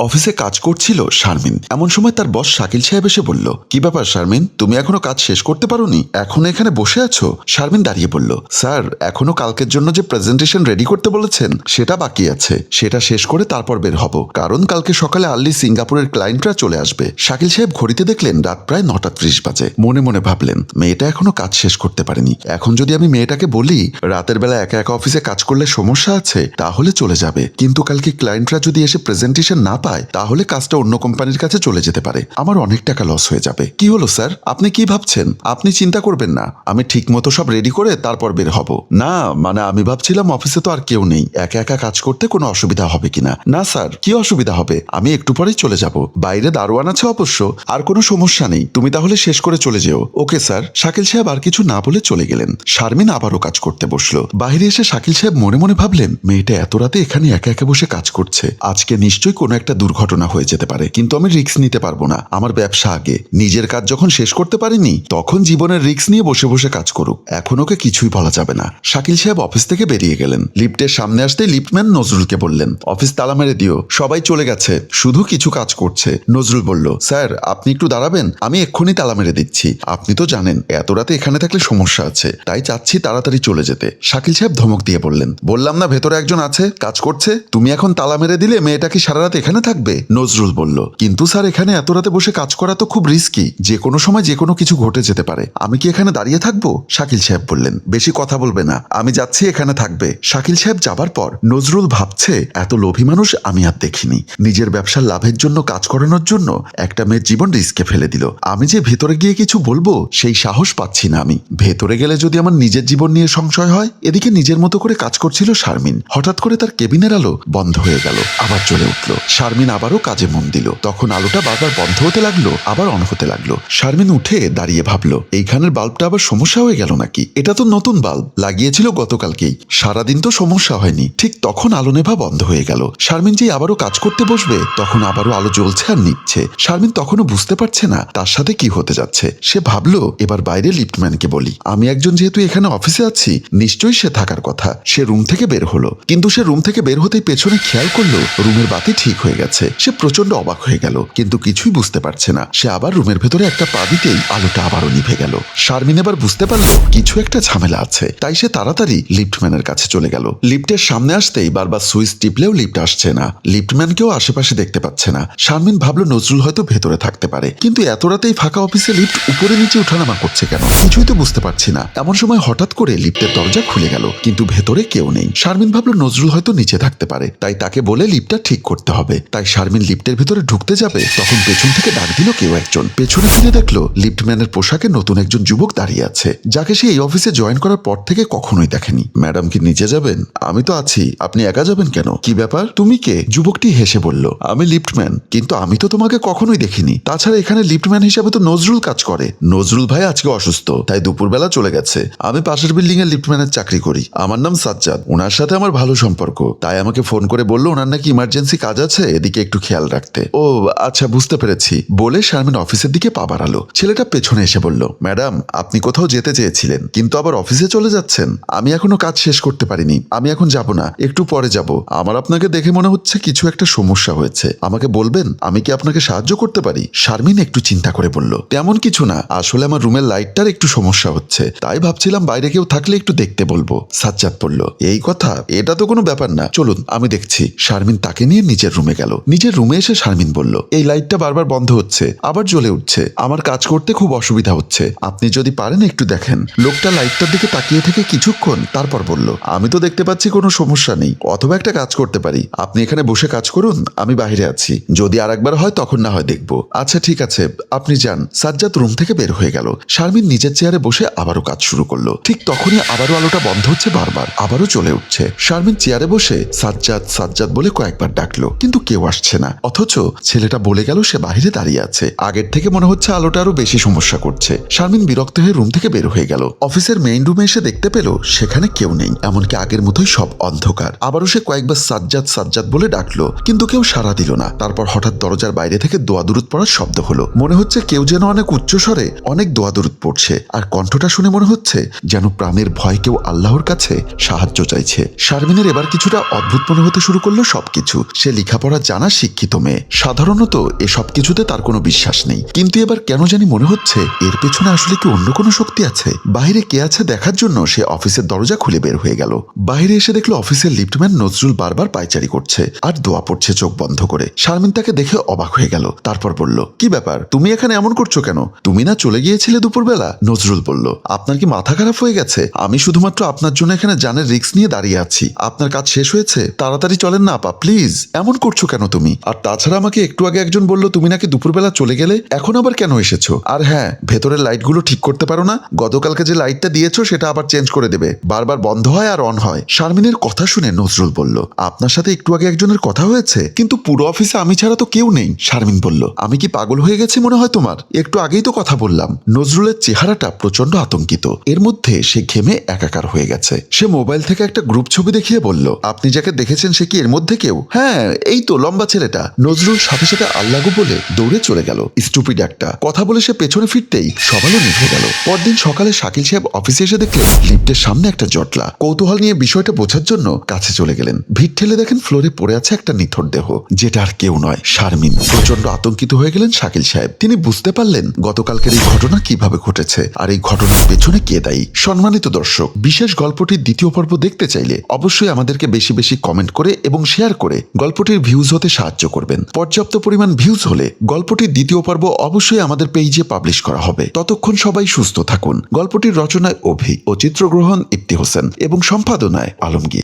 অফিসে কাজ করছিল শারমিন। এমন সময় তার বস শাকিল সাহেব এসে বলল, কি ব্যাপার শারমিন? তুমি এখনও কাজ শেষ করতে পারোনি? এখনও এখানে বসে আছো? শারমিন দাঁড়িয়ে বলল, স্যার, এখনও কালকের জন্য যে প্রেজেন্টেশন রেডি করতে বলেছেন, সেটা বাকি আছে। সেটা শেষ করে তারপর বের হব। কারণ কালকে সকালে আর্লি সিঙ্গাপুরের ক্লায়েন্টরা চলে আসবে। শাকিল সাহেব ঘড়িতে দেখলেন রাত প্রায় নটা ত্রিশ বাজে। মনে মনে ভাবলেন, মেয়েটা এখনও কাজ শেষ করতে পারেনি। এখন যদি আমি মেয়েটাকে বলি, রাতের বেলা একা একা অফিসে কাজ করলে সমস্যা আছে, তাহলে চলে যাবে। কিন্তু কালকে ক্লায়েন্টরা যদি এসে প্রেজেন্টেশন না পায়, তাহলে কাজটা অন্য কোম্পানির কাছে চলে যেতে পারে। আমার অনেক টাকা লস হয়ে যাবে। কি হলো, স্যার? আপনি কি ভাবছেন? আপনি চিন্তা করবেন না। আমি ঠিক মতো সব রেডি করে তারপর বের হব। না মানে আমি ভাবছিলাম অফিসে তো আর কেউ নেই। একা একা কাজ করতে কোনো অসুবিধা হবে কিনা? না, স্যার, কি অসুবিধা হবে? আমি একটু পরেই চলে যাব। বাইরে দারোয়ান আছে অবশ্য। আর কোনো সমস্যা নেই। তুমি তাহলে শেষ করে চলে যেও। ওকে, স্যার। শাকিল সাহেব আর কিছু না বলে চলে গেলেন। শারমিন আবারও কাজ করতে বসল। বাইরে এসে শাকিল সাহেব মনে মনে ভাবলেন, মেয়েটা এত রাতে এখানে একা একা বসে কাজ করছে। আজকে নিশ্চয়ই কোনো একটা দুর্ঘটনা হয়ে যেতে পারে, কিন্তু আমি রিস্ক নিতে পারব না। আমার ব্যবসা আগে। নিজের কাজ যখন শেষ করতে পারিনি, তখন জীবনের রিস্ক নিয়ে বসে বসে কাজ করুক। এখন ওকে কিছুই বলা যাবে না। শাকিল সাহেব অফিস থেকে বেরিয়ে গেলেন। লিফটের সামনে আসতেই লিফটম্যান নজরুলকে বললেন, অফিস তালা মেরে দিও। সবাই চলে গেছে। শুধু কিছু কাজ করছে। নজরুল বলল, স্যার, আপনি একটু দাঁড়াবেন। আমি এক্ষুনি তালা মেরে দিচ্ছি। আপনি তো জানেন, এত রাতে এখানে থাকলে সমস্যা আছে। তাই চাচ্ছি তাড়াতাড়ি চলে যেতে। শাকিল সাহেব ধমক দিয়ে বললেন, বললাম না ভেতরে একজন আছে, কাজ করছে। তুমি এখন তালা মেরে দিলে মেয়েটা কি সারা রাত এখানে থাকবে? নজরুল বলল, কিন্তু স্যার, এখানে এত রাতে বসে কাজ করা তো খুব রিস্কি যে কোনো সময় যে কোনো কিছু ঘটে যেতে পারে। আমি কি এখানে দাঁড়িয়ে থাকব? শাকিল সাহেব বললেন, বেশি কথা বলবে না। আমি যাচ্ছি, এখানে থাকবে। শাকিল সাহেব যাবার পর নজরুল ভাবছে, এত লোভী মানুষ আমি আর দেখিনি। নিজের ব্যবসার লাভের জন্য কাজ করানোর জন্য একটা মেয়ের জীবন রিস্কে ফেলে দিল। আমি যে ভেতরে গিয়ে কিছু বলব, সেই সাহস পাচ্ছি না আমি। ভেতরে গেলে যদি আমার নিজের জীবন নিয়ে সংশয় হয়, এদিকে নিজের মতো করে কাজ করছিল শারমিন। হঠাৎ করে তার কেবিনের আলো বন্ধ হয়ে গেল। আবার চলে উঠল। শারমিন আবারও কাজে মন দিল। তখন আলোটা বারবার বন্ধ হতে লাগল, আবার অন হতে লাগল। শারমিন উঠে দাঁড়িয়ে ভাবলো, এইখানের বাল্বটা আবার সমস্যা হয়ে গেল নাকি? এটা তো নতুন বাল্ব, লাগিয়েছিল গতকালকেই। সারাদিন তো সমস্যা হয়নি। ঠিক তখন আলো নেভা বন্ধ হয়ে গেল। শারমিন যে আবারও কাজ করতে বসবে, তখন আবারও আলো জ্বলছে আর নিচ্ছে। শারমিন তখনও বুঝতে পারছে না, তার সাথে কি হতে যাচ্ছে। সে ভাবলো, এবার বাইরে লিফটম্যানকে বলি। আমি একজন যেহেতু এখানে অফিসে আছি, নিশ্চয়ই সে থাকার কথা। সে রুম থেকে বের হলো। কিন্তু সে রুম থেকে বের হতেই পেছনে খেয়াল করল, রুমের বাতি ঠিক হয়ে গেছে। সে প্রচণ্ড অবাক হয়ে গেল, কিন্তু কিছুই বুঝতে পারছে না। সে আবার রুমের ভেতরে একটা পা দিতেই আলোটা আবারও নিভে গেল। শারমিন এবার বুঝতে পারল, কিছু একটা ঝামেলা আছে। তাই সে তাড়াতাড়ি লিফটম্যানের কাছে চলে গেল। লিফটের সামনে আসতেই বারবার সুইচ টিপলেও লিফট আসছে না। লিফটম্যানকেও আশেপাশে দেখতে পাচ্ছে না। শারমিন ভাবলো, নজরুল হয়তো ভেতরে থাকতে পারে। কিন্তু এত রাতেই ফাঁকা অফিসে লিফট উপরে নিচে উঠানামা করছে কেন? কিছুই তো বুঝতে পারছি না। এমন সময় হঠাৎ করে লিফটের দরজা খুলে গেল, কিন্তু ভেতরে কেউ নেই। শারমিন ভাবলো, নজরুল হয়তো নিচে থাকতে পারে। তাই তাকে বলে লিফটটা ঠিক করতে হবে। তাই শারমিন লিফটের ভেতরে ঢুকতে যাবে, তখন পেছন থেকে ডাক দিল কেউ একজন। পেছনে ফিরে দেখল লিফটম্যানের পোশাকে নতুন একজন যুবক দাঁড়িয়ে আছে, যাকে সে এই অফিসে জয়েন করার পর থেকে কখনোই দেখেনি। ম্যাডাম কি নিচে যাবেন? আমি তো আছি। আপনি একা যাবেন কেন? কি ব্যাপার? তুমি কে? যুবকটি হেসে বলল, আমি লিফটম্যান, কিন্তু আমি তো তোমাকে কখনোই দেখিনি। তাছাড়া এখানে লিফটম্যান হিসাবে তো নজরুল কাজ করে। নজরুল ভাই আজকে অসুস্থ, তাই দুপুরবেলা চলে গেছে। আমি পাশের বিল্ডিং এ লিফটম্যানের চাকরি করি। আমার নাম সাজ্জাদ। ওনার সাথে আমার ভালো সম্পর্ক। তাই আমাকে ফোন করে বলল, ওনার নাকি ইমার্জেন্সি কাজ আছে এদিকে একটু খেয়াল রাখতে। ও আচ্ছা বুঝতে পেরেছি। বলে শারমিন অফিসের দিকে পা বাড়ালো। ছেলেটা পেছনে এসে বলল, ম্যাডাম, আপনি কোথাও যেতে চেয়েছিলেন, কিন্তু আবার অফিসে চলে যাচ্ছেন। আমি এখনও কাজ শেষ করতে পারিনি। আমি এখন যাব না, একটু পরে যাব। আমার আপনাকে দেখে মনে হচ্ছে কিছু একটা সমস্যা হয়েছে। আমাকে বলবেন, আমি কি আপনাকে সাহায্য করতে পারি? শারমিন একটু চিন্তা করে বলল, তেমন কিছু না। আসলে আমার রুমের লাইটটার একটু সমস্যা হচ্ছে। তাই ভাবছিলাম বাইরে কেউ থাকলে একটু দেখতে বলব। সাজ্জাদ বলল, এই কথা, এটা তো কোনো ব্যাপার না। চলুন, আমি দেখছি। শারমিন তাকে নিয়ে নিজের রুমে গেল। নিজের রুমে এসে শারমিন বলল, এই লাইটটা বারবার বন্ধ হচ্ছে, আবার জ্বলে উঠছে। আমার কাজ করতে খুব অসুবিধা হচ্ছে। আপনি যদি পারেন একটু দেখেন। লোকটা লাইটটার দিকে তাকিয়ে থেকে কিছুক্ষণ তারপর বলল, আমি তো দেখতে পাচ্ছি কোনো সমস্যা নেই, অথবা একটা কাজ করতে পারি। আপনি এখানে বসে কাজ করুন, আমি বাইরে আছি। যদি আর একবার হয়, তখন না হয় দেখব। আচ্ছা ঠিক আছে, আপনি যান। সাজ্জাদ রুম থেকে বের হয়ে গেল। শারমিন নিজের চেয়ারে বসে আবারও কাজ শুরু করল। ঠিক তখনই আবারও আলোটা বন্ধ হচ্ছে বারবার, আবারও চলে উঠছে। শারমিন চেয়ারে বসে সাজ্জাদ সাজ্জাদ বলে কয়েকবার ডাকলো, কিন্তু কেউ আসছে না। অথচ ছেলেটা বলে গেল সে বাইরে দাঁড়িয়ে আছে। আগের থেকে মনে হচ্ছে আলোটা আরও বেশি সমস্যা করছে। শারমিন বিরক্ত হয়ে রুম থেকে বের হয়ে গেল। অফিসের মেইন রুমে এসে দেখতে পেল সেখানে কেউ নেই, এমনকি আগের মতোই সব অন্ধকার। আবারও সে কয়েকবার সাজ্জাদ সাজ্জাদ বলে ডাকলো, কিন্তু কেউ সাড়া দিল না। তারপর হঠাৎ দরজার বাইরে থেকে দোয়া দুরুদ পড়ার শব্দ হলো। মনে হচ্ছে কেউ যেন অনেক উচ্চস্বরে অনেক দোয়া দুরুদ পড়ছে, আর কণ্ঠটা শুনে মনে হচ্ছে যেন প্রাণের ভয় কেউ আল্লাহর কাছে সাহায্য চাইছে। শারমিনের এবার কিছুটা অদ্ভুত মনে হতে শুরু করল সবকিছু। সে লেখাপড়া জানা শিক্ষিত মেয়ে। সাধারণত এসব কিছুতে তার কোনো বিশ্বাস নেই। কিন্তু এবার কেন জানি মনে হচ্ছে, এর পেছনে আসলে কি অন্য কোনো শক্তি আছে? বাইরে কে আছে দেখার জন্য সে অফিসের দরজা খুলে বের হয়ে গেল। বাইরে এসে দেখল অফিসের লিফটম্যান নজরুল বারবার পায়চারি করছে আর দোয়া পড়ছে চোখ বন্ধ করে। শারমিন তাকে দেখে অবাক হয়ে গেল। তারপর বলল, কি ব্যাপার? তুমি এখানে এমন করছ কেন? তুমি না চলে গিয়েছিলে দুপুরবেলা? নজরুল বলল, আপনার কি মাথা খারাপ হয়ে গেছে? আমি শুধুমাত্র আপনার জন্য এখানে জানের রিস্ক নিয়ে দাঁড়িয়ে আছি। আপনার কাজ শেষ হয়েছে? তাড়াতাড়ি চলেন না আপা, প্লিজ। এমন করছ কেন তুমি? আর তাছাড়া আমাকে একটু আগে একজন বলল, তুমি নাকি দুপুরবেলা চলে গেলে? এখন আবার কেন এসেছ? আর হ্যাঁ ভেতরের লাইটগুলো ঠিক করতে পারো না। গতকালকে যে লাইটটা দিয়েছ, সেটা আবার চেঞ্জ করে দেবে। বারবার বন্ধ হয় আর অন হয়। শারমিনের কথা শুনে নজরুল বলল, আপনার সাথে একটু আগে একজনের কথা হয়েছে, কিন্তু পুরো অফিসে আমি ছাড়া তো কেউ নেই। শারমিন বলল, আমি কি পাগল হয়ে গেছি মনে হয় তোমার? একটু আগেই তো কথা বললাম। নজরুলের চেহারাটা প্রচণ্ড আতঙ্কিত। এর মধ্যে সে ঘেমে একাকার হয়ে গেছে। সে মোবাইল থেকে একটা গ্রুপ ছবি দেখিয়ে বলল, আপনি যাকে দেখেছেন, সে কি এর মধ্যে কেউ? হ্যাঁ এই তো লম্বা ছেলেটা নজরুল সাথে সাথে আল্লাগু বলে দৌড়ে চলে গেল। স্টুপিড একটা। কথা বলে সে পেছনে ফিরতেই সবাইও নিভে গেল। পরদিন সকালে শাকিল সাহেব অফিসে এসে দেখলেন লিফটের সামনে একটা জটলা। কৌতূহল নিয়ে বিষয়টা বোঝার জন্য কাছে চলে গেলেন। ভিড় ঠেলে দেখেন ফ্লোরে পড়ে আছে একটা নিথর দেহ, যেটা আর কেউ নয়, শারমিন। প্রচণ্ড আতঙ্কিত হয়ে গেলেন শাকিল সাহেব। তিনি বুঝতে পারলেন গতকালকের এই ঘটনা কীভাবে ঘটেছে, আর এই ঘটনার পেছনে কে দায়ী। সম্মানিত দর্শক, বিশেষ গল্পটির দ্বিতীয় পর্ব দেখতে চাইলে অবশ্যই আমাদেরকে বেশি বেশি কমেন্ট করে এবং শেয়ার করে গল্পটির ভিউজ হতে সাহায্য করবেন। পর্যাপ্ত পরিমাণ ভিউজ হলে গল্পটির দ্বিতীয় পর্ব অবশ্যই আমাদের পেজে পাবলিশ করা হবে। ততক্ষণ সবাই সুস্থ থাকুন। গল্পটির রচনায় অভি ও চিত্রগ্রহণ ইফতি হোসেন এবং সম্পাদনায় আলমগীর।